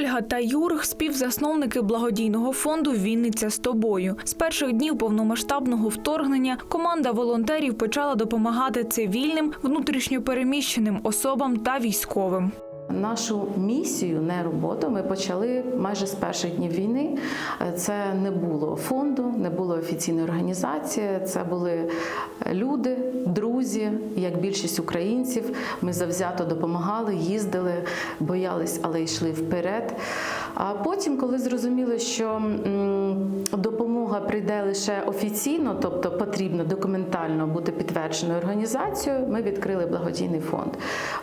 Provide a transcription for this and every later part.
Ольга та Юрг співзасновники благодійного фонду Вінниця з тобою. З перших днів повномасштабного вторгнення команда волонтерів почала допомагати цивільним, внутрішньопереміщеним особам та військовим. Нашу місію, не роботу, ми почали майже з перших днів війни. Це не було фонду, не було офіційної організації. Це були люди, друзі, як більшість українців. Ми завзято допомагали, їздили, боялись, але йшли вперед. А потім, коли зрозуміли, що допомога прийде лише офіційно, тобто потрібно документально бути підтвердженою організацією, ми відкрили благодійний фонд.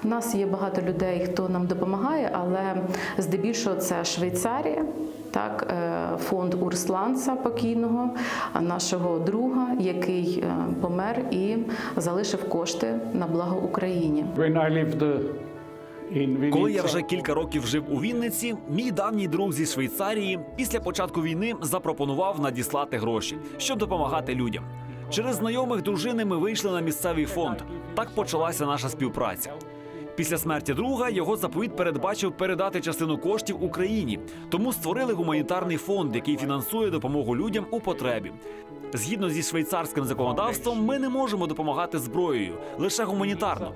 У нас є багато людей, хто нам допомагає, але здебільшого це Швейцарія. Так, е, фонд Урсланца покійного, нашого друга, який е, помер і залишив кошти на благо Україні. Uh, Коли я вже кілька років жив у Вінниці, мій давній друг зі Швейцарії після початку війни запропонував надіслати гроші, щоб допомагати людям. Через знайомих дружини ми вийшли на місцевий фонд. Так почалася наша співпраця. Після смерті друга його заповіт передбачив передати частину коштів Україні, тому створили гуманітарний фонд, який фінансує допомогу людям у потребі. Згідно зі швейцарським законодавством, ми не можемо допомагати зброєю, лише гуманітарно.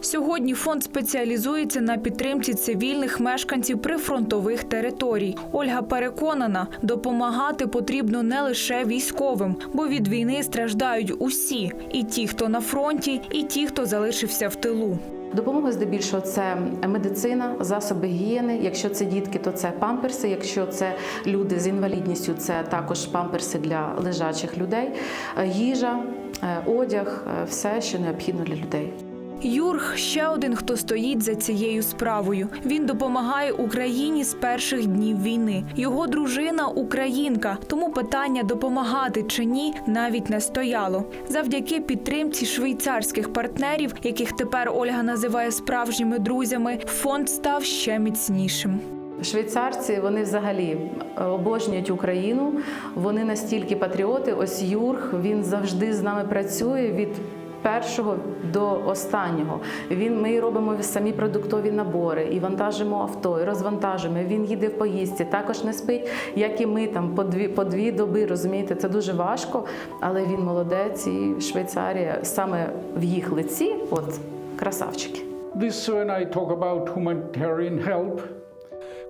Сьогодні фонд спеціалізується на підтримці цивільних мешканців прифронтових територій. Ольга переконана, допомагати потрібно не лише військовим, бо від війни страждають усі: і ті, хто на фронті, і ті, хто залишився в тилу. Допомога здебільшого це медицина, засоби гігієни. Якщо це дітки, то це памперси. Якщо це люди з інвалідністю, це також памперси для лежачих людей, їжа, е, одяг, е, все, що необхідно для людей. Юрг ще один, хто стоїть за цією справою. Він допомагає Україні з перших днів війни. Його дружина українка, тому питання допомагати чи ні навіть не стояло. Завдяки підтримці швейцарських партнерів, яких тепер Ольга називає справжніми друзями, фонд став ще міцнішим. Швейцарці вони взагалі е, обожнюють Україну. Вони настільки патріоти. Ось Юрг він завжди з нами працює від. Першого до останнього він ми робимо самі продуктові набори і вантажимо авто, і розвантажуємо. Він їде в поїздці, також не спить, як і ми там по дві по дві доби. Розумієте, це дуже важко, але він молодець і Швейцарія саме в їх лиці, от красавчики. This, when I talk about humanitarian help,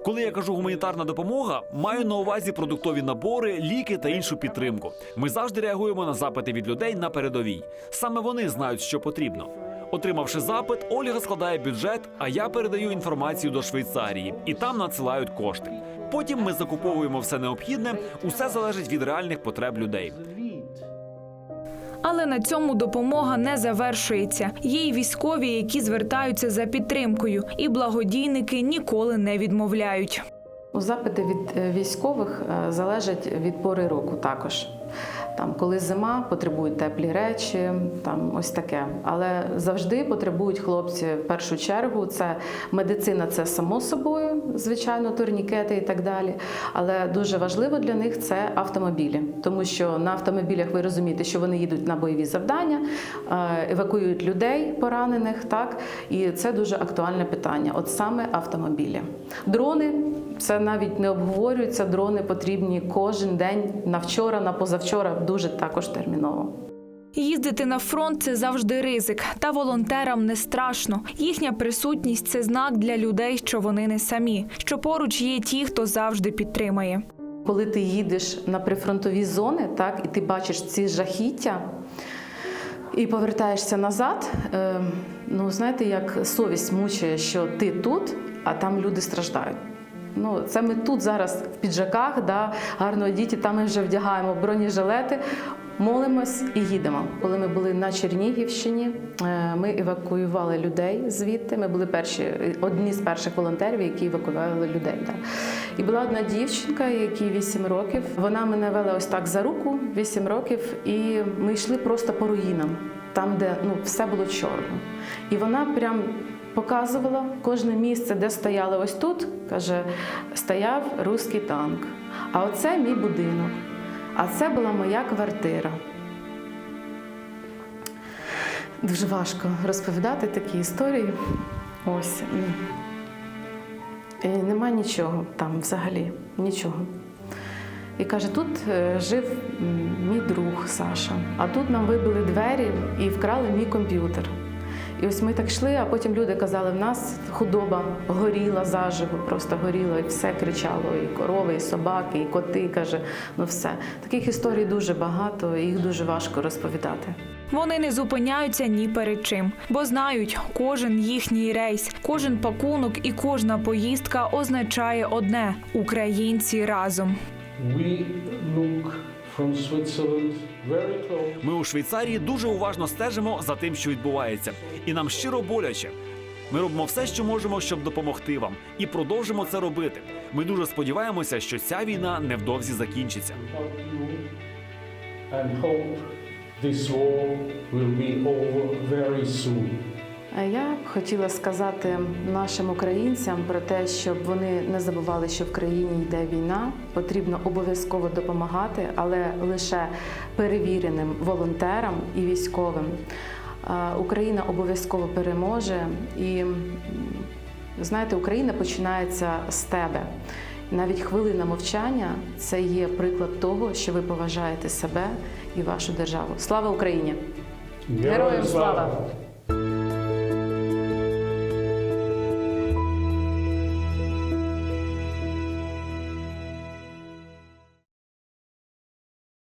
Коли я кажу гуманітарна допомога, маю на увазі продуктові набори, ліки та іншу підтримку. Ми завжди реагуємо на запити від людей на передовій. Саме вони знають, що потрібно. Отримавши запит, Ольга складає бюджет, а я передаю інформацію до Швейцарії, і там надсилають кошти. Потім ми закуповуємо все необхідне. Усе залежить від реальних потреб людей. Але на цьому допомога не завершується. Є й військові, які звертаються за підтримкою, і благодійники ніколи не відмовляють. У запити від е, військових е, залежать від пори року також. Там, коли зима, потребують теплі речі, там ось таке. Але завжди потребують хлопці в першу чергу. Це медицина, це само собою, звичайно, турнікети і так далі. Але дуже важливо для них це автомобілі, тому що на автомобілях ви розумієте, що вони їдуть на бойові завдання, е, евакуюють людей поранених, так і це дуже актуальне питання. От саме автомобілі, дрони. Це навіть не обговорюється. Дрони потрібні кожен день на вчора, на позавчора, дуже також терміново. Їздити на фронт це завжди ризик, та волонтерам не страшно. Їхня присутність це знак для людей, що вони не самі, що поруч є ті, хто завжди підтримає. Коли ти їдеш на прифронтові зони, так і ти бачиш ці жахіття. І повертаєшся назад, е, ну знаєте, як совість мучає, що ти тут, а там люди страждають. Ну, це ми тут зараз в піджаках, да, гарно одіті, там ми вже вдягаємо бронежилети, молимось і їдемо. Коли ми були на Чернігівщині, е, ми евакуювали людей звідти. Ми були перші, одні з перших волонтерів, які евакуювали людей. Да. І була одна дівчинка, якій 8 років. Вона мене вела ось так за руку, 8 років, і ми йшли просто по руїнам, там, де ну, все було чорно. І вона прям показувала кожне місце, де стояли ось тут, каже, стояв руський танк. А оце мій будинок. А це була моя квартира. Дуже важко розповідати такі історії. Ось. І нема нічого там взагалі, нічого. І каже, тут е, жив мій друг Саша, а тут нам вибили двері і вкрали мій комп'ютер. І ось ми так йшли, а потім люди казали, в нас худоба горіла заживо, просто горіла, і все кричало, і корови, і собаки, і коти. каже, ну все. Таких історій дуже багато, і їх дуже важко розповідати. Вони не зупиняються ні перед чим, бо знають, кожен їхній рейс, кожен пакунок і кожна поїздка означає одне українці разом. We look Ми у Швейцарії дуже уважно стежимо за тим, що відбувається, і нам щиро боляче. Ми робимо все, що можемо, щоб допомогти вам, і продовжимо це робити. Ми дуже сподіваємося, що ця війна невдовзі закінчиться. and hope this war will be over very soon. А Я б хотіла сказати нашим українцям про те, щоб вони не забували, що в країні йде війна. Потрібно обов'язково допомагати, але лише перевіреним волонтерам і військовим. Україна обов'язково переможе, і знаєте, Україна починається з тебе. Навіть хвилина мовчання це є приклад того, що ви поважаєте себе і вашу державу. Слава Україні! Героям слава!